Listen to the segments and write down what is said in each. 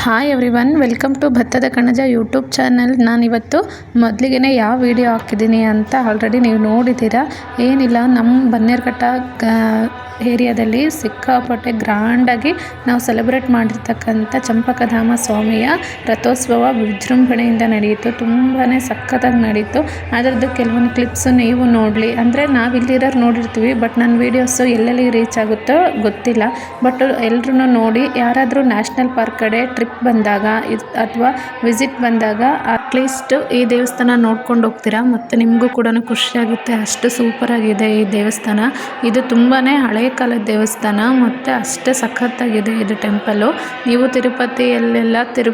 Hi everyone welcome to ಭತ್ತದ ಕಣಜ YouTube channel ನಾನಿವತ್ತು ಮೊದಲಿಗೆ ಯಾವ ವಿಡಿಯೋ ಹಾಕಿದ್ದೀನಿ ಅಂತ ಆಲ್ರೆಡಿ ನೀವು ನೋಡಿದ್ದೀರಾ? ಏನಿಲ್ಲ ನಮ್ಮ ಬನ್ನೇರುಘಟ್ಟ ಏರಿಯಾದಲ್ಲಿ ಸಿಕ್ಕಾಪಟ್ಟೆ ಗ್ರ್ಯಾಂಡಾಗಿ ನಾವು ಸೆಲೆಬ್ರೇಟ್ ಮಾಡಿರ್ತಕ್ಕಂಥ ಚಂಪಕಧಾಮ ಸ್ವಾಮಿಯ ರಥೋತ್ಸವ ವಿಜೃಂಭಣೆಯಿಂದ ನಡೆಯಿತು. ತುಂಬಾ ಸಖತ್ತಾಗಿ ನಡೀತು ಅದರದ್ದು ಕೆಲವೊಂದು ಕ್ಲಿಪ್ಸು ನೀವು ನೋಡಲಿ. ಅಂದರೆ ನಾವು ಇಲ್ಲಿರೋರು ನೋಡಿರ್ತೀವಿ ಬಟ್ ನನ್ನ ವೀಡಿಯೋಸು ಎಲ್ಲೆಲ್ಲಿ ರೀಚ್ ಆಗುತ್ತೋ ಗೊತ್ತಿಲ್ಲ. ಬಟ್ ಎಲ್ಲರೂ ನೋಡಿ, ಯಾರಾದರೂ ನ್ಯಾಷನಲ್ ಪಾರ್ಕ್ ಕಡೆ ಟ್ರಿಪ್ ಬಂದಾಗ ಅಥವಾ ವಿಸಿಟ್ ಬಂದಾಗ ಅಟ್ಲೀಸ್ಟ್ ಈ ದೇವಸ್ಥಾನ ನೋಡ್ಕೊಂಡು ಹೋಗ್ತೀರಾ? ಮತ್ತು ನಿಮಗೂ ಕೂಡ ಖುಷಿಯಾಗುತ್ತೆ. ಅಷ್ಟು ಸೂಪರಾಗಿದೆ ಈ ದೇವಸ್ಥಾನ. ಇದು ತುಂಬಾ ಹಳೆ ಕಾಲದ ದೇವಸ್ಥಾನ ಮತ್ತು ಅಷ್ಟೇ ಸಖತ್ತಾಗಿದೆ ಇದು ಟೆಂಪಲ್ಲು ನೀವು ತಿರುಪತಿಯಲ್ಲೆಲ್ಲ ತಿರು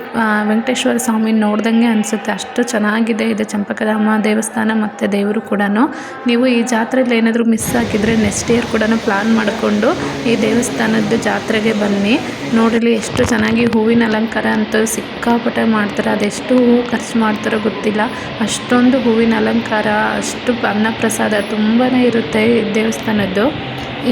ವೆಂಕಟೇಶ್ವರ ಸ್ವಾಮಿ ನೋಡ್ದಂಗೆ ಅನಿಸುತ್ತೆ. ಅಷ್ಟು ಚೆನ್ನಾಗಿದೆ ಇದು ಚಂಪಕಧಾಮ ದೇವಸ್ಥಾನ ಮತ್ತು ದೇವರು ಕೂಡ ನೀವು ಈ ಜಾತ್ರೆಯಲ್ಲಿ ಏನಾದರೂ ಮಿಸ್ ಆಗಿದ್ರೆ ನೆಕ್ಸ್ಟ್ ಇಯರ್ ಕೂಡ ಪ್ಲಾನ್ ಮಾಡಿಕೊಂಡು ಈ ದೇವಸ್ಥಾನದ ಜಾತ್ರೆಗೆ ಬನ್ನಿ. ನೋಡಲಿ ಎಷ್ಟು ಚೆನ್ನಾಗಿ ಹೂವಿನ ಅಲಂಕಾರ ಅಂತೂ ಸಿಕ್ಕಾಪಟ್ಟೆ ಮಾಡ್ತಾರೆ. ಅದೆಷ್ಟು ಹೂವು ಖರ್ಚು ಮಾಡ್ತಾರೋ ಗೊತ್ತಿಲ್ಲ. ಅಷ್ಟೊಂದು ಹೂವಿನ ಅಲಂಕಾರ, ಅಷ್ಟು ಅನ್ನಪ್ರಸಾದ ತುಂಬಾ ಇರುತ್ತೆ ದೇವಸ್ಥಾನದ್ದು.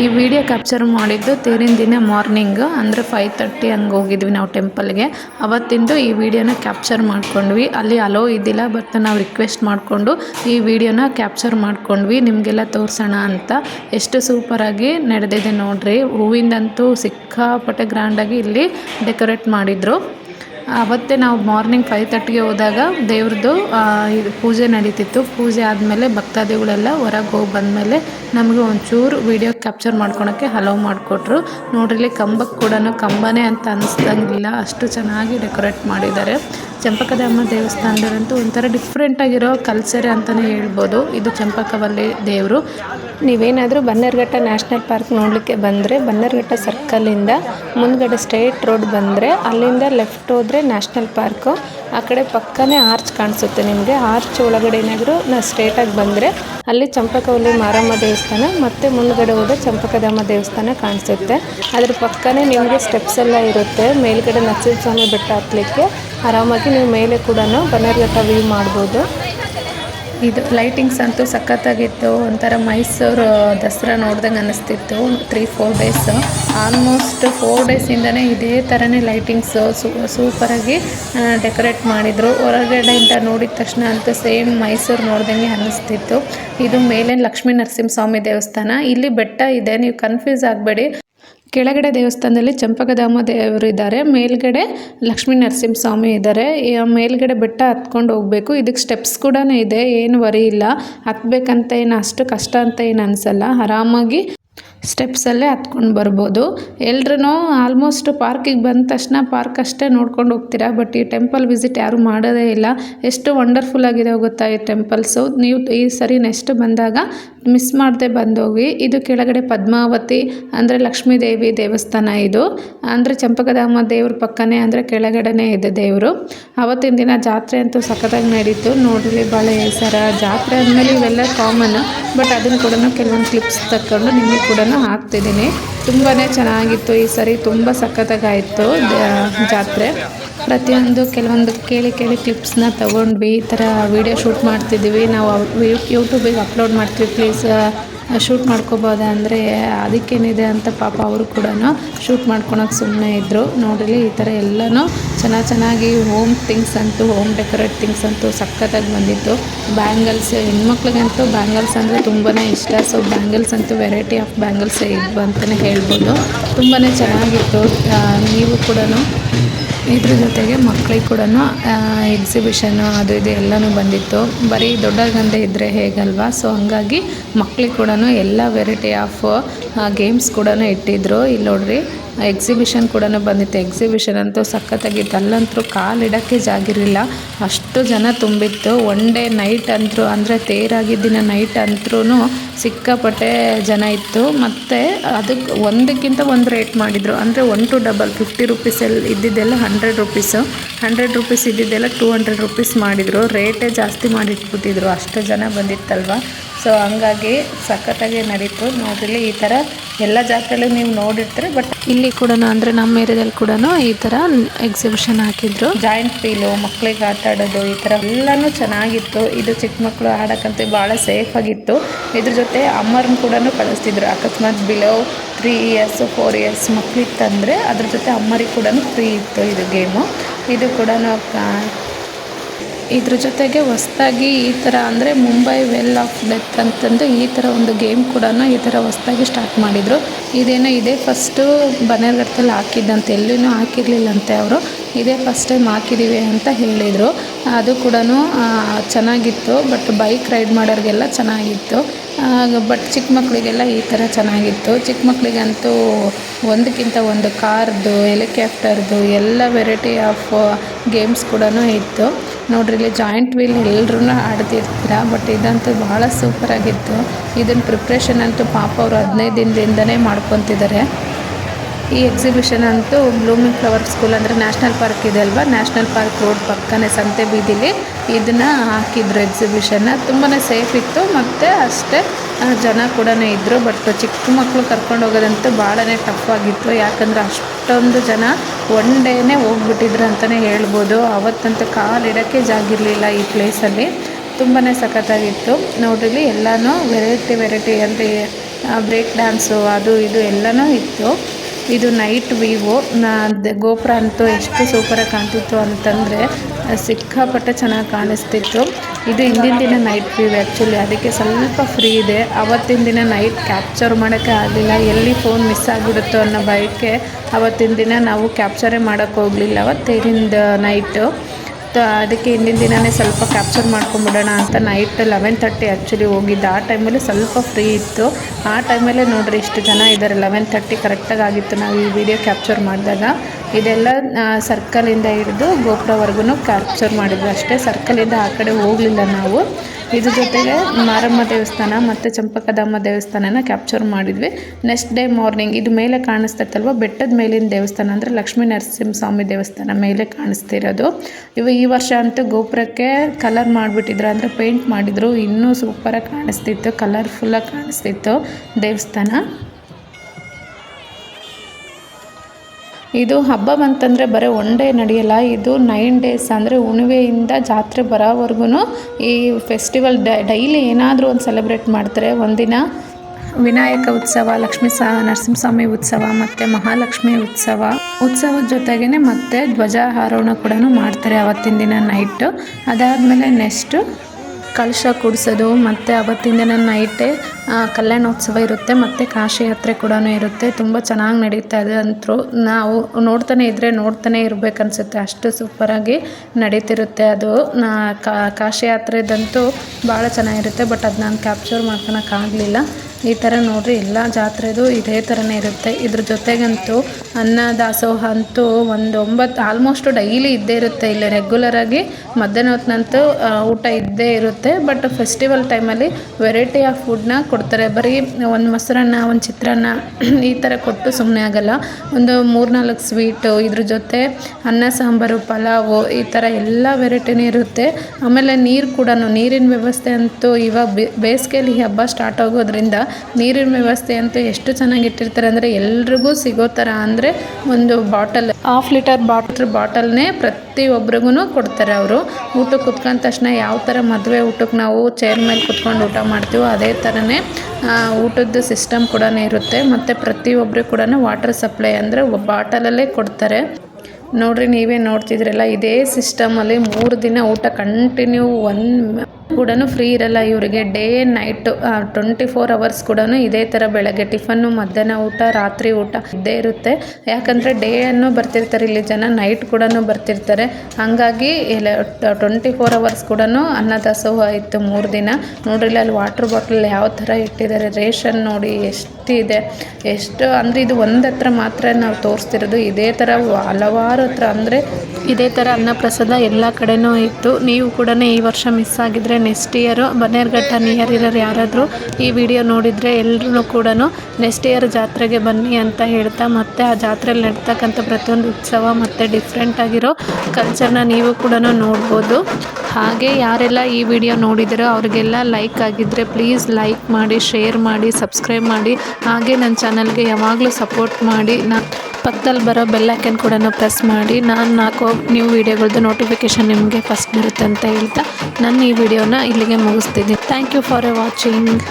ಈ ವಿಡಿಯೋ ಕ್ಯಾಪ್ಚರ್ ಮಾಡಿದ್ದು ತೇರಿನ ದಿನ ಮಾರ್ನಿಂಗ್ ಅಂದರೆ ಫೈವ್ ತರ್ಟಿ ಹಂಗೆ ಹೋಗಿದ್ವಿ ನಾವು ಟೆಂಪಲ್ಗೆ ಅವತ್ತಿಂದು ಈ ವಿಡಿಯೋನ ಕ್ಯಾಪ್ಚರ್ ಮಾಡ್ಕೊಂಡ್ವಿ. ಅಲ್ಲಿ ಅಲೋ ಇದ್ದಿಲ್ಲ ಬಟ್ ನಾವು ರಿಕ್ವೆಸ್ಟ್ ಮಾಡಿಕೊಂಡು ಈ ವಿಡಿಯೋನ ಕ್ಯಾಪ್ಚರ್ ಮಾಡ್ಕೊಂಡ್ವಿ. ನಿಮಗೆಲ್ಲ ತೋರಿಸೋಣ ಅಂತ. ಎಷ್ಟು ಸೂಪರಾಗಿ ನಡೆದಿದೆ ನೋಡ್ರಿ. ಹೂವಿಂದಂತೂ ಸಿಕ್ಕಾಪಟ್ಟೆ ಗ್ರ್ಯಾಂಡಾಗಿ ಇಲ್ಲಿ ಡೆಕೋರೇಟ್ ಮಾಡಿದರು. ಅವತ್ತೇ ನಾವು ಮಾರ್ನಿಂಗ್ ಫೈವ್ ತರ್ಟಿಗೆ ಹೋದಾಗ ದೇವ್ರದ್ದು ಇದು ಪೂಜೆ ನಡೀತಿತ್ತು. ಪೂಜೆ ಆದಮೇಲೆ ಭಕ್ತಾದಿಗಳೆಲ್ಲ ಹೊರಗೆ ಹೋಗಿ ಬಂದಮೇಲೆ ನಮಗೆ ಒಂಚೂರು ವೀಡಿಯೋ ಕ್ಯಾಪ್ಚರ್ ಮಾಡ್ಕೊಳೋಕ್ಕೆ ಹಲವು ಮಾಡಿಕೊಟ್ರು. ನೋಡ್ರಿ ಕಂಬಕ್ಕೆ ಕೂಡ ಕಂಬನೇ ಅಂತ ಅನ್ನಿಸ್ದಂಗಿಲ್ಲ ಅಷ್ಟು ಚೆನ್ನಾಗಿ ಡೆಕೋರೇಟ್ ಮಾಡಿದ್ದಾರೆ. ಚಂಪಕದಮ್ಮ ದೇವಸ್ಥಾನದಲ್ಲಂತೂ ಒಂಥರ ಡಿಫ್ರೆಂಟಾಗಿರೋ ಕಲ್ಚರ್ ಅಂತಲೇ ಹೇಳ್ಬೋದು. ಇದು ಚಂಪಕವಲ್ಲಿ ದೇವರು. ನೀವೇನಾದರೂ ಬನ್ನರ್ಘಟ್ಟ ನ್ಯಾಷನಲ್ ಪಾರ್ಕ್ ನೋಡಲಿಕ್ಕೆ ಬಂದರೆ ಬನ್ನರ್ಘಟ್ಟ ಸರ್ಕಲಿಂದ ಮುಂದ್ಗಡೆ ಸ್ಟ್ರೈಟ್ ರೋಡ್ ಬಂದರೆ ಅಲ್ಲಿಂದ ಲೆಫ್ಟ್ ಹೋದರೆ ನ್ಯಾಷನಲ್ ಪಾರ್ಕು. ಆ ಕಡೆ ಪಕ್ಕನೇ ಆರ್ಚ್ ಕಾಣಿಸುತ್ತೆ ನಿಮಗೆ. ಆರ್ಚ್ ಒಳಗಡೆ ಏನಾದರೂ ನಾ ಸ್ಟ್ರೇಟಾಗಿ ಬಂದರೆ ಅಲ್ಲಿ ಚಂಪಕವಲ್ಲಿ ಮಾರಮ್ಮ ದೇವಸ್ಥಾನ ಮತ್ತು ಮುಂದ್ಗಡೆ ಹೋದ ಚಂಪಕದಮ್ಮ ದೇವಸ್ಥಾನ ಕಾಣಿಸುತ್ತೆ. ಅದ್ರ ಪಕ್ಕನೇ ನಿಮಗೆ ಸ್ಟೆಪ್ಸ್ ಎಲ್ಲ ಇರುತ್ತೆ. ಮೇಲ್ಗಡೆ ಸ್ವಾಮಿ ಬೆಟ್ಟ ಹತ್ತಲಿಕ್ಕೆ ಆರಾಮಾಗಿ ನೀವು ಮೇಲೆ ಕೂಡ ಬನ್ನರ್ಘಟ್ಟ ವ್ಯೂ ಮಾಡ್ಬೋದು. ಇದು ಲೈಟಿಂಗ್ಸ್ ಅಂತೂ ಸಖತ್ತಾಗಿತ್ತು. ಒಂಥರ ಮೈಸೂರು ದಸರಾ ನೋಡ್ದಂಗೆ ಅನ್ನಿಸ್ತಿತ್ತು three four days almost four ಡೇಸಿಂದನೇ ಇದೇ ಥರನೇ ಲೈಟಿಂಗ್ಸು ಸೂಪರಾಗಿ ಡೆಕೋರೇಟ್ ಮಾಡಿದರು. ಹೊರಗಡೆಯಿಂದ ನೋಡಿದ ತಕ್ಷಣ ಅಂತೂ ಸೇಮ್ ಮೈಸೂರು ನೋಡ್ದಂಗೆ ಅನ್ನಿಸ್ತಿತ್ತು ಇದು ಮೇಲೆ ಲಕ್ಷ್ಮೀ ನರಸಿಂಹಸ್ವಾಮಿ ದೇವಸ್ಥಾನ. ಇಲ್ಲಿ ಬೆಟ್ಟ ಇದೆ. ನೀವು ಕನ್ಫ್ಯೂಸ್ ಆಗಬೇಡಿ. ಕೆಳಗಡೆ ದೇವಸ್ಥಾನದಲ್ಲಿ ಚಂಪಕಧಾಮ ದೇವರು ಇದ್ದಾರೆ, ಮೇಲ್ಗಡೆ ಲಕ್ಷ್ಮೀ ನರಸಿಂಹಸ್ವಾಮಿ ಇದ್ದಾರೆ. ಮೇಲ್ಗಡೆ ಬೆಟ್ಟ ಹತ್ಕೊಂಡು ಹೋಗಬೇಕು. ಇದಕ್ಕೆ ಸ್ಟೆಪ್ಸ್ ಕೂಡ ಇದೆ, ಏನು ವರಿ ಇಲ್ಲ. ಹತ್ಬೇಕಂತ ಏನು, ಅಷ್ಟು ಕಷ್ಟ ಅಂತ ಏನು ಅನಿಸಲ್ಲ. ಆರಾಮಾಗಿ ಸ್ಟೆಪ್ಸಲ್ಲೇ ಹತ್ಕೊಂಡು ಬರ್ಬೋದು. ಎಲ್ರೂ ಆಲ್ಮೋಸ್ಟ್ ಪಾರ್ಕಿಗೆ ಬಂದ ತಕ್ಷಣ ಪಾರ್ಕ್ ಅಷ್ಟೇ ನೋಡ್ಕೊಂಡು ಹೋಗ್ತೀರಾ? ಬಟ್ ಈ ಟೆಂಪಲ್ ವಿಸಿಟ್ ಯಾರೂ ಮಾಡೋದೇ ಇಲ್ಲ. ಎಷ್ಟು ವಂಡರ್ಫುಲ್ ಆಗಿದೆ ಗೊತ್ತಾ ಈ ಟೆಂಪಲ್ಸು ನೀವು ಈ ಸರಿ ನೆಕ್ಸ್ಟ್ ಬಂದಾಗ ಮಿಸ್ ಮಾಡದೆ ಬಂದೋಗಿ, ಇದು ಕೆಳಗಡೆ ಪದ್ಮಾವತಿ, ಅಂದರೆ ಲಕ್ಷ್ಮೀ ದೇವಿ ದೇವಸ್ಥಾನ ಇದು. ಅಂದರೆ ಚಂಪಕಧಾಮ ದೇವ್ರ ಪಕ್ಕನೇ, ಅಂದರೆ ಕೆಳಗಡೆನೇ ಇದೆ ದೇವರು. ಅವತ್ತಿನ ದಿನ ಜಾತ್ರೆ ಅಂತೂ ಸಖತ್ತಾಗಿ ನಡೀತು. ನೋಡಲಿ ಬಾಳೆ ಸರ ಜಾತ್ರೆ ಆದಮೇಲೆ ಇವೆಲ್ಲ ಕಾಮನ್ ಬಟ್ ಅದನ್ನು ಕೂಡ ಕೆಲವೊಂದು ಕ್ಲಿಪ್ಸ್ ತಕ್ಕೊಂಡು ನಿಮಗೆ ಕೂಡ ಹಾಕ್ತಿದ್ದೀನಿ. ತುಂಬಾ ಚೆನ್ನಾಗಿತ್ತು ಈ ಸರಿ. ತುಂಬ ಸಖತ್ತಾಗಾಯಿತು ಜಾತ್ರೆ. ಪ್ರತಿಯೊಂದು ಕೆಲವೊಂದು ಕೇಳಿ ಕೇಳಿ ಕ್ಲಿಪ್ಸ್ನ ತೊಗೊಂಡ್ವಿ, ಈ ಥರ ವೀಡಿಯೋ ಶೂಟ್ ಮಾಡ್ತಿದ್ದೀವಿ ನಾವು ಯೂಟ್ಯೂಬಿಗೆ ಅಪ್ಲೋಡ್ ಮಾಡ್ತೀವಿ ಪ್ಲೀಸ್ ಶೂಟ್ ಮಾಡ್ಕೋಬೋದಾ ಅಂದರೆ ಅದಕ್ಕೇನಿದೆ ಅಂತ ಪಾಪ ಅವರು ಕೂಡ ಶೂಟ್ ಮಾಡ್ಕೊಳಕ್ಕೆ ಸುಮ್ಮನೆ ಇದ್ದರು ನೋಡಿರಿ, ಈ ಥರ ಎಲ್ಲನೂ ಚೆನ್ನಾಗಿ ಚೆನ್ನಾಗಿ ಹೋಮ್ ಥಿಂಗ್ಸ್ ಅಂತೂ ಹೋಮ್ ಡೆಕೋರೇಟ್ ಥಿಂಗ್ಸ್ ಅಂತೂ ಸಖತ್ತಾಗಿ ಬಂದಿತ್ತು. ಬ್ಯಾಂಗಲ್ಸ್ ಹೆಣ್ಮಕ್ಳಿಗಂತೂ ಬ್ಯಾಂಗಲ್ಸ್ ಅಂದರೆ ತುಂಬಾ ಇಷ್ಟ. ಸೊ ಬ್ಯಾಂಗಲ್ಸ್ ಅಂತೂ ವೆರೈಟಿ ಆಫ್ ಬ್ಯಾಂಗಲ್ಸ್ ಇದ್ವು ಅಂತಲೇ ಹೇಳ್ಬೋದು. ತುಂಬಾ ಚೆನ್ನಾಗಿತ್ತು. ನೀವು ಕೂಡ ಇದ್ರ ಜೊತೆಗೆ ಮಕ್ಳಿಗೆ ಕೂಡ ಎಕ್ಸಿಬಿಷನ್ನು ಅದು ಇದು ಎಲ್ಲನೂ ಬಂದಿತ್ತು. ಬರೀ ದೊಡ್ಡವ್ರಿಗಂತ ಇದ್ದರೆ ಹೇಗಲ್ವಾ? ಸೊ ಹಂಗಾಗಿ ಮಕ್ಳಿಗೆ ಕೂಡ ಎಲ್ಲ ವೆರೈಟಿ ಆಫ್ ಗೇಮ್ಸ್ ಕೂಡ ಇಟ್ಟಿದ್ರು. ಇಲ್ಲಿ ನೋಡ್ರಿ ಎಕ್ಸಿಬಿಷನ್ ಕೂಡ ಬಂದಿತ್ತು. ಎಕ್ಸಿಬಿಷನ್ ಅಂತೂ ಸಖತ್ತಾಗಿತ್ತು ಅಲ್ಲಂತೂ ಕಾಲಿಡೋಕ್ಕೆ ಜಾಗಿರಲಿಲ್ಲ ಅಷ್ಟು ಜನ ತುಂಬಿತ್ತು. ಒನ್ ಡೇ ನೈಟ್ ಅಂತೂ, ಅಂದರೆ ತೇರಾಗಿದ್ದಿನ ನೈಟ್ ಅಂತೂ ಸಿಕ್ಕಾಪಟ್ಟೆ ಜನ ಇತ್ತು. ಮತ್ತು ಅದಕ್ಕೆ ಒಂದಕ್ಕಿಂತ ಒಂದು ರೇಟ್ ಮಾಡಿದರು. ಅಂದರೆ ಒನ್ ಟು ಡಬಲ್ ಫಿಫ್ಟಿ ರುಪೀಸಲ್ಲಿ ಇದ್ದಿದ್ದೆಲ್ಲ ಹಂಡ್ರೆಡ್ ರುಪೀಸು ಹಂಡ್ರೆಡ್ ರುಪೀಸ್ ಇದ್ದಿದ್ದೆಲ್ಲ ಟೂ ಹಂಡ್ರೆಡ್ ರುಪೀಸ್ ಮಾಡಿದರು. ರೇಟೇ ಜಾಸ್ತಿ ಮಾಡಿಟ್ಬಿಟ್ಟಿದ್ರು. ಅಷ್ಟು ಜನ ಬಂದಿತ್ತಲ್ವ? ಸೊ ಹಂಗಾಗಿ ಸಖತ್ತಾಗಿ ನಡೀತು. ನೋಡ್ರಿ ಈ ಥರ ಎಲ್ಲ ಜಾತ್ರೆಯಲ್ಲಿ ನೀವು ನೋಡಿರ್ತೀರಿ ಬಟ್ ಇಲ್ಲಿ ಕೂಡ ಅಂದರೆ ನಮ್ಮ ಏರಿಯಾದಲ್ಲಿ ಕೂಡ ಈ ಥರ ಎಕ್ಸಿಬಿಷನ್ ಹಾಕಿದ್ರು. ಜಾಯಿಂಟ್ ಫೀಲು ಮಕ್ಕಳಿಗೆ ಆಟ ಆಡೋದು ಈ ಥರ ಎಲ್ಲನೂ ಚೆನ್ನಾಗಿತ್ತು. ಇದು ಚಿಕ್ಕ ಮಕ್ಕಳು ಆಡೋಕ್ಕಂತೂ ಭಾಳ ಸೇಫ್ ಆಗಿತ್ತು. ಇದ್ರ ಜೊತೆ ಅಮ್ಮರ್ನ ಕೂಡ ಕಳಿಸ್ತಿದ್ರು. ಅಕಸ್ಮಾತ್ below three years four years ಮಕ್ಕಳಿತ್ತಂದರೆ ಅದ್ರ ಜೊತೆ ಅಮ್ಮರಿಗೆ ಕೂಡ ಫ್ರೀ ಇತ್ತು ಇದು ಗೇಮು ಇದು ಕೂಡ ಇದ್ರ ಜೊತೆಗೆ ಹೊಸ್ದಾಗಿ ಈ ಥರ ಅಂದರೆ ಮುಂಬೈ ವೆಲ್ ಆಫ್ ಡೆತ್ ಅಂತಂದು ಈ ಥರ ಒಂದು ಗೇಮ್ ಕೂಡ ಈ ಥರ ಹೊಸ್ದಾಗಿ ಸ್ಟಾರ್ಟ್ ಮಾಡಿದರು. ಇದೇನೋ ಇದೇ, ಫಸ್ಟು ಬನ್ನೇರ್ಘಟ್ಟದಲ್ಲಿ ಹಾಕಿದ್ದಂತೆ ಎಲ್ಲೂ ಹಾಕಿರಲಿಲ್ಲಂತೆ ಅವರು. ಇದೇ ಫಸ್ಟ್ ಟೈಮ್ ಹಾಕಿದ್ದೀವಿ ಅಂತ ಹೇಳಿದರು. ಅದು ಕೂಡ ಚೆನ್ನಾಗಿತ್ತು. ಬಟ್ ಬೈಕ್ ರೈಡ್ ಮಾಡೋರಿಗೆಲ್ಲ ಚೆನ್ನಾಗಿತ್ತು. ಬಟ್ ಚಿಕ್ಕ ಮಕ್ಕಳಿಗೆಲ್ಲ ಈ ಥರ ಚೆನ್ನಾಗಿತ್ತು. ಚಿಕ್ಕ ಮಕ್ಕಳಿಗಂತೂ ಒಂದಕ್ಕಿಂತ ಒಂದು ಕಾರ್ದು ಹೆಲಿಕ್ಯಾಪ್ಟರ್ದು ಎಲ್ಲ ವೆರೈಟಿ ಆಫ್ ಗೇಮ್ಸ್ ಕೂಡ ಇತ್ತು. ನೋಡ್ರಿ, ಇಲ್ಲಿ ಜಾಯಿಂಟ್ ವೀಲ್ ಎಲ್ಲರೂ ಆಡ್ತಿರ್ತೀರ? ಬಟ್ ಇದಂತೂ ಭಾಳ ಸೂಪರಾಗಿತ್ತು ಇದನ್ನು ಪ್ರಿಪ್ರೇಷನ್ ಅಂತೂ ಪಾಪ ಅವರು ಹದಿನೈದು ದಿನದಿಂದನೇ ಮಾಡ್ಕೊತಿದ್ದಾರೆ. ಈ ಎಕ್ಸಿಬಿಷನ್ ಅಂತೂ ಬ್ಲೂಮಿಂಗ್ ಫ್ಲವರ್ ಸ್ಕೂಲ್ ಅಂದರೆ ನ್ಯಾಷನಲ್ ಪಾರ್ಕ್ ಇದೆ ಅಲ್ವಾ? ನ್ಯಾಷನಲ್ ಪಾರ್ಕ್ ರೋಡ್ ಪಕ್ಕನೇ ಸಂತೆ ಬೀದಿಲಿ ಇದನ್ನು ಹಾಕಿದ್ರು ಎಕ್ಸಿಬಿಷನ್ನ ತುಂಬಾ ಸೇಫ್ ಇತ್ತು ಮತ್ತು ಅಷ್ಟೇ ಜನ ಕೂಡ ಇದ್ದರು ಬಟ್ ಚಿಕ್ಕ ಮಕ್ಕಳು ಕರ್ಕೊಂಡು ಹೋಗೋದಂತೂ ಭಾಳನೇ ಟಫ್ ಆಗಿತ್ತು. ಯಾಕಂದರೆ ಅಷ್ಟೊಂದು ಜನ ಒನ್ ಡೇನೇ ಹೋಗ್ಬಿಟ್ಟಿದ್ರು ಅಂತಲೇ ಹೇಳ್ಬೋದು. ಅವತ್ತಂತೂ ಕಾಲಿಡೋಕ್ಕೆ ಜಾಗಿರಲಿಲ್ಲ ಈ ಪ್ಲೇಸಲ್ಲಿ ತುಂಬಾ ಸಖತ್ತಾಗಿತ್ತು. ನೋಡಿಲಿ ಎಲ್ಲನೂ ವೆರೈಟಿ ವೆರೈಟಿ ಅಂದರೆ ಬ್ರೇಕ್ ಡ್ಯಾನ್ಸು ಅದು ಇದು ಎಲ್ಲನೂ ಇತ್ತು. ಇದು ನೈಟ್ ವಿವೋ ಗೋಪುರ ಅಂತೂ ಎಷ್ಟು ಸೂಪರಾಗಿ ಕಾಣ್ತಿತ್ತು ಅಂತಂದರೆ ಸಿಕ್ಕಾಪಟ್ಟೆ ಚೆನ್ನಾಗಿ ಕಾಣಿಸ್ತಿತ್ತು. ಇದು ಹಿಂದಿನ ದಿನ ನೈಟ್ ವ್ಯೂ ಆ್ಯಕ್ಚುಲಿ ಅದಕ್ಕೆ ಸ್ವಲ್ಪ ಫ್ರೀ ಇದೆ. ಅವತ್ತಿನ ದಿನ ನೈಟ್ ಕ್ಯಾಪ್ಚರ್ ಮಾಡೋಕ್ಕೆ ಆಗಲಿಲ್ಲ. ಎಲ್ಲಿ ಫೋನ್ ಮಿಸ್ ಆಗಿಬಿಡುತ್ತೋ ಅನ್ನೋ ಭಯಕ್ಕೆ ಅವತ್ತಿನ ದಿನ ನಾವು ಕ್ಯಾಪ್ಚರೇ ಮಾಡೋಕ್ಕೆ ಹೋಗಲಿಲ್ಲ. ಅವತ್ತೇನಿಂದ ನೈಟು ಅದಕ್ಕೆ ಹಿಂದಿನ ದಿನವೇ ಸ್ವಲ್ಪ ಕ್ಯಾಪ್ಚರ್ ಮಾಡ್ಕೊಂಬಿಡೋಣ ಅಂತ ನೈಟ್ ಲೆವೆನ್ ತರ್ಟಿ ಆ್ಯಕ್ಚುಲಿ ಹೋಗಿದ್ದೆ. ಆ ಟೈಮಲ್ಲಿ ಸ್ವಲ್ಪ ಫ್ರೀ ಇತ್ತು. ಆ ಟೈಮಲ್ಲೇ ನೋಡಿರಿ ಇಷ್ಟು ಜನ ಇದ್ದಾರೆ ಲೆವೆನ್ ತರ್ಟಿ ಕರೆಕ್ಟಾಗಿ ಆಗಿತ್ತು ನಾವು ಈ ವಿಡಿಯೋ ಕ್ಯಾಪ್ಚರ್ ಮಾಡಿದಾಗ. ಇದೆಲ್ಲ ಸರ್ಕಲಿಂದ ಹಿಡಿದು ಗೋಪುರವರೆಗೂ ಕ್ಯಾಪ್ಚರ್ ಮಾಡಿದ್ವಿ. ಅಷ್ಟೇ ಸರ್ಕಲಿಂದ ಆ ಕಡೆ ಹೋಗಲಿಲ್ಲ ನಾವು. ಇದ್ರ ಜೊತೆಗೆ ಮಾರಮ್ಮ ದೇವಸ್ಥಾನ ಮತ್ತು ಚಂಪಕದಮ್ಮ ದೇವಸ್ಥಾನನ ಕ್ಯಾಪ್ಚರ್ ಮಾಡಿದ್ವಿ. ನೆಕ್ಸ್ಟ್ ಡೇ ಮಾರ್ನಿಂಗ್ ಇದು ಮೇಲೆ ಕಾಣಿಸ್ತೈತಲ್ವ? ಬೆಟ್ಟದ ಮೇಲಿನ ದೇವಸ್ಥಾನ ಅಂದರೆ ಲಕ್ಷ್ಮೀ ನರಸಿಂಹಸ್ವಾಮಿ ದೇವಸ್ಥಾನ ಮೇಲೆ ಕಾಣಿಸ್ತಿರೋದು. ಇವು ಈ ವರ್ಷ ಅಂತೂ ಗೋಪುರಕ್ಕೆ ಕಲರ್ ಮಾಡಿಬಿಟ್ಟಿದ್ರು ಅಂದರೆ ಪೇಂಟ್ ಮಾಡಿದ್ರು. ಇನ್ನೂ ಸೂಪರಾಗಿ ಕಾಣಿಸ್ತಿತ್ತು ಕಲರ್ಫುಲ್ಲಾಗಿ ಕಾಣಿಸ್ತಿತ್ತು ದೇವಸ್ಥಾನ. ಇದು ಹಬ್ಬ ಬಂತಂದರೆ ಬರೀ ಒನ್ ಡೇ ನಡೆಯಲ್ಲ, ಇದು ನೈನ್ ಡೇಸ್ ಅಂದರೆ ಹುಣ್ಣಿಮೆಯಿಂದ ಜಾತ್ರೆ ಬರೋವರೆಗೂ ಈ ಫೆಸ್ಟಿವಲ್ ಡೈಲಿ ಏನಾದರೂ ಒಂದು ಸೆಲೆಬ್ರೇಟ್ ಮಾಡ್ತಾರೆ. ಒಂದಿನ ವಿನಾಯಕ ಉತ್ಸವ, ಲಕ್ಷ್ಮೀ ಸ, ನರಸಿಂಹಸ್ವಾಮಿ ಉತ್ಸವ, ಮತ್ತು ಮಹಾಲಕ್ಷ್ಮಿ ಉತ್ಸವ. ಉತ್ಸವದ ಜೊತೆಗೇ ಮತ್ತೆ ಧ್ವಜಾರೋಹಣ ಕೂಡ ಮಾಡ್ತಾರೆ ಅವತ್ತಿನ ದಿನ ನೈಟು ಅದಾದಮೇಲೆ ನೆಕ್ಸ್ಟು ಕಲಶ ಕೂಡಿಸೋದು, ಮತ್ತು ಅವತ್ತಿನ ದಿನ ನೈಟೇ ಕಲ್ಯಾಣೋತ್ಸವ ಇರುತ್ತೆ, ಮತ್ತು ಕಾಶಿ ಯಾತ್ರೆ ಕೂಡ ಇರುತ್ತೆ. ತುಂಬ ಚೆನ್ನಾಗಿ ನಡೀತಾ ಇದೆ ಅಂತೂ ನಾವು ನೋಡ್ತಾನೆ ಇದ್ದರೆ ನೋಡ್ತಾನೆ ಇರಬೇಕನ್ಸುತ್ತೆ. ಅಷ್ಟು ಸೂಪರಾಗಿ ನಡೀತಿರುತ್ತೆ ಅದು. ಕಾಶಿ ಯಾತ್ರೆದಂತೂ ಭಾಳ ಚೆನ್ನಾಗಿರುತ್ತೆ ಬಟ್ ಅದು ನಾನು ಕ್ಯಾಪ್ಚರ್ ಮಾಡ್ಕೊಳಕ್ಕಾಗಲಿಲ್ಲ ಈ ಥರ ನೋಡಿರಿ, ಎಲ್ಲ ಜಾತ್ರೆದು ಇದೇ ಥರನೇ ಇರುತ್ತೆ. ಇದ್ರ ಜೊತೆಗಂತೂ ಅನ್ನ, ದಾಸೋಹ ಅಂತೂ ಒಂದು ಒಂಬತ್ತು ಆಲ್ಮೋಸ್ಟ್ ಡೈಲಿ ಇದ್ದೇ ಇರುತ್ತೆ ಇಲ್ಲಿ ರೆಗ್ಯುಲರಾಗಿ ಮಧ್ಯಾಹ್ನ ಹೊತ್ತಿನಂತೂ ಊಟ ಇದ್ದೇ ಇರುತ್ತೆ ಬಟ್ ಫೆಸ್ಟಿವಲ್ ಟೈಮಲ್ಲಿ ವೆರೈಟಿ ಆಫ್ ಫುಡ್ನ ಕೊಡ್ತಾರೆ. ಬರೀ ಒಂದು ಮೊಸರನ್ನ, ಒಂದು ಚಿತ್ರಾನ್ನ ಈ ಥರ ಕೊಟ್ಟು ಸುಮ್ಮನೆ ಆಗೋಲ್ಲ. ಒಂದು ಮೂರ್ನಾಲ್ಕು ಸ್ವೀಟು ಇದ್ರ ಜೊತೆ ಅನ್ನ, ಸಾಂಬಾರು, ಪಲಾವು ಈ ಥರ ಎಲ್ಲ ವೆರೈಟಿನೂ ಇರುತ್ತೆ. ಆಮೇಲೆ ನೀರು ಕೂಡ ನೀರಿನ ವ್ಯವಸ್ಥೆ ಅಂತೂ ಇವಾಗ ಬೇಸಿಗೆಯಲ್ಲಿ ಹಬ್ಬ ಸ್ಟಾರ್ಟ್ ಆಗೋದ್ರಿಂದ ನೀರಿನ ವ್ಯವಸ್ಥೆ ಅಂತೂ ಎಷ್ಟು ಚೆನ್ನಾಗಿ ಇಟ್ಟಿರ್ತಾರೆ ಅಂದರೆ ಎಲ್ರಿಗೂ ಸಿಗೋ ಥರ ಅಂದರೆ ಒಂದು ಬಾಟಲ್. ಹಾಫ್ ಲೀಟರ್ ಬಾಟ್ರ್ ಬಾಟಲ್ನೇ ಪ್ರತಿಯೊಬ್ಬರಿಗೂ ಕೊಡ್ತಾರೆ ಅವರು. ಊಟಕ್ಕೆ ಕುತ್ಕೊಂಡ ತಕ್ಷಣ ಯಾವ ಥರ ಮದುವೆ ಊಟಕ್ಕೆ ನಾವು ಚೇರ್ ಮೇಲೆ ಕುತ್ಕೊಂಡು ಊಟ ಮಾಡ್ತೀವೋ ಅದೇ ಥರನೇ ಊಟದ ಸಿಸ್ಟಮ್ ಕೂಡ ಇರುತ್ತೆ. ಮತ್ತು ಪ್ರತಿಯೊಬ್ಬರಿಗೂ ಕೂಡ ವಾಟರ್ ಸಪ್ಲೈ ಅಂದರೆ ಬಾಟಲಲ್ಲೇ ಕೊಡ್ತಾರೆ. ನೋಡ್ರಿ ನೀವೇ ನೋಡ್ತಿದ್ರಲ್ಲ, ಇದೇ ಸಿಸ್ಟಮಲ್ಲಿ ಮೂರು ದಿನ ಊಟ ಕಂಟಿನ್ಯೂ ಒನ್ ಕೂಡ ಫ್ರೀ ಇರಲ್ಲ. ಇವರಿಗೆ day night twenty four hours ಕೂಡ ಇದೇ ಥರ ಬೆಳಗ್ಗೆ ಟಿಫನ್ನು, ಮಧ್ಯಾಹ್ನ ಊಟ, ರಾತ್ರಿ ಊಟ ಇದ್ದೇ ಇರುತ್ತೆ. ಯಾಕಂದರೆ ಡೇ ಅನ್ನು ಬರ್ತಿರ್ತಾರೆ, ಇಲ್ಲಿ ಜನ ನೈಟ್ ಕೂಡ ಬರ್ತಿರ್ತಾರೆ. ಹಾಗಾಗಿ ಇಲ್ಲ ಟ್ವೆಂಟಿ ಫೋರ್ ಅವರ್ಸ್ ಕೂಡ ಅನ್ನದಾಸೋಹ ಇತ್ತು ಮೂರು ದಿನ. ನೋಡ್ರಿಲ್ಲ, ಅಲ್ಲಿ ವಾಟರ್ ಬಾಟಲ್ ಯಾವ ಥರ ಇಟ್ಟಿದ್ದಾರೆ, ರೇಷನ್ ನೋಡಿ ಎಷ್ಟಿದೆ. ಎಷ್ಟು, ಅಂದರೆ ಇದು ಒಂದು ಹತ್ರ ಮಾತ್ರ ನಾವು ತೋರಿಸ್ತಿರೋದು. ಇದೇ ಥರ ಹಲವಾರು ಹತ್ರ ಅಂದರೆ ಇದೇ ಥರ ಅನ್ನಪ್ರಸಾದ ಎಲ್ಲ ಕಡೆನೂ ಇತ್ತು. ನೀವು ಕೂಡ ಈ ವರ್ಷ ಮಿಸ್ ಆಗಿದ್ರೆ ನೆಕ್ಸ್ಟ್ ಇಯರು, ಬನ್ನೇರ್ಘಟ್ಟ ನಿಯರ್ ಇರೋರು ಯಾರಾದರೂ ಈ ವಿಡಿಯೋ ನೋಡಿದರೆ ಎಲ್ಲರೂ ಕೂಡ ನೆಕ್ಸ್ಟ್ ಇಯರ್ ಜಾತ್ರೆಗೆ ಬನ್ನಿ ಅಂತ ಹೇಳ್ತಾ ಮತ್ತೆ ಆ ಜಾತ್ರೆಯಲ್ಲಿ ನಡ್ತಕ್ಕಂಥ ಪ್ರತಿಯೊಂದು ಉತ್ಸವ ಮತ್ತು ಡಿಫ್ರೆಂಟ್ ಆಗಿರೋ ಕಲ್ಚರ್ನ ನೀವು ಕೂಡ ನೋಡ್ಬೋದು. ಹಾಗೆ ಯಾರೆಲ್ಲ ಈ ವಿಡಿಯೋ ನೋಡಿದಿರೋ ಅವ್ರಿಗೆಲ್ಲ ಲೈಕ್ ಆಗಿದ್ದರೆ ಪ್ಲೀಸ್ ಲೈಕ್ ಮಾಡಿ ಶೇರ್ ಮಾಡಿ ಸಬ್ಸ್ಕ್ರೈಬ್ ಮಾಡಿ. ಹಾಗೆ ನನ್ನ ಚಾನಲ್ಗೆ ಯಾವಾಗಲೂ ಸಪೋರ್ಟ್ ಮಾಡಿ. ನಾ ಪಕ್ಕದಲ್ಲಿ ಬರೋ ಬೆಲ್ಲೈಕನ್ ಕೂಡ ಪ್ರೆಸ್ ಮಾಡಿ. ನಾನು ಹಾಕೋ ನ್ಯೂ ವೀಡಿಯೋಗಳದ್ದು ನೋಟಿಫಿಕೇಷನ್ ನಿಮಗೆ ಫಸ್ಟ್ ಬರುತ್ತೆ ಅಂತ ಹೇಳ್ತಾ, ನಾನು ಈ ವಿಡಿಯೋನ ಇಲ್ಲಿಗೆ ಮುಗಿಸ್ತಿದ್ದೀನಿ. Thank you for a watching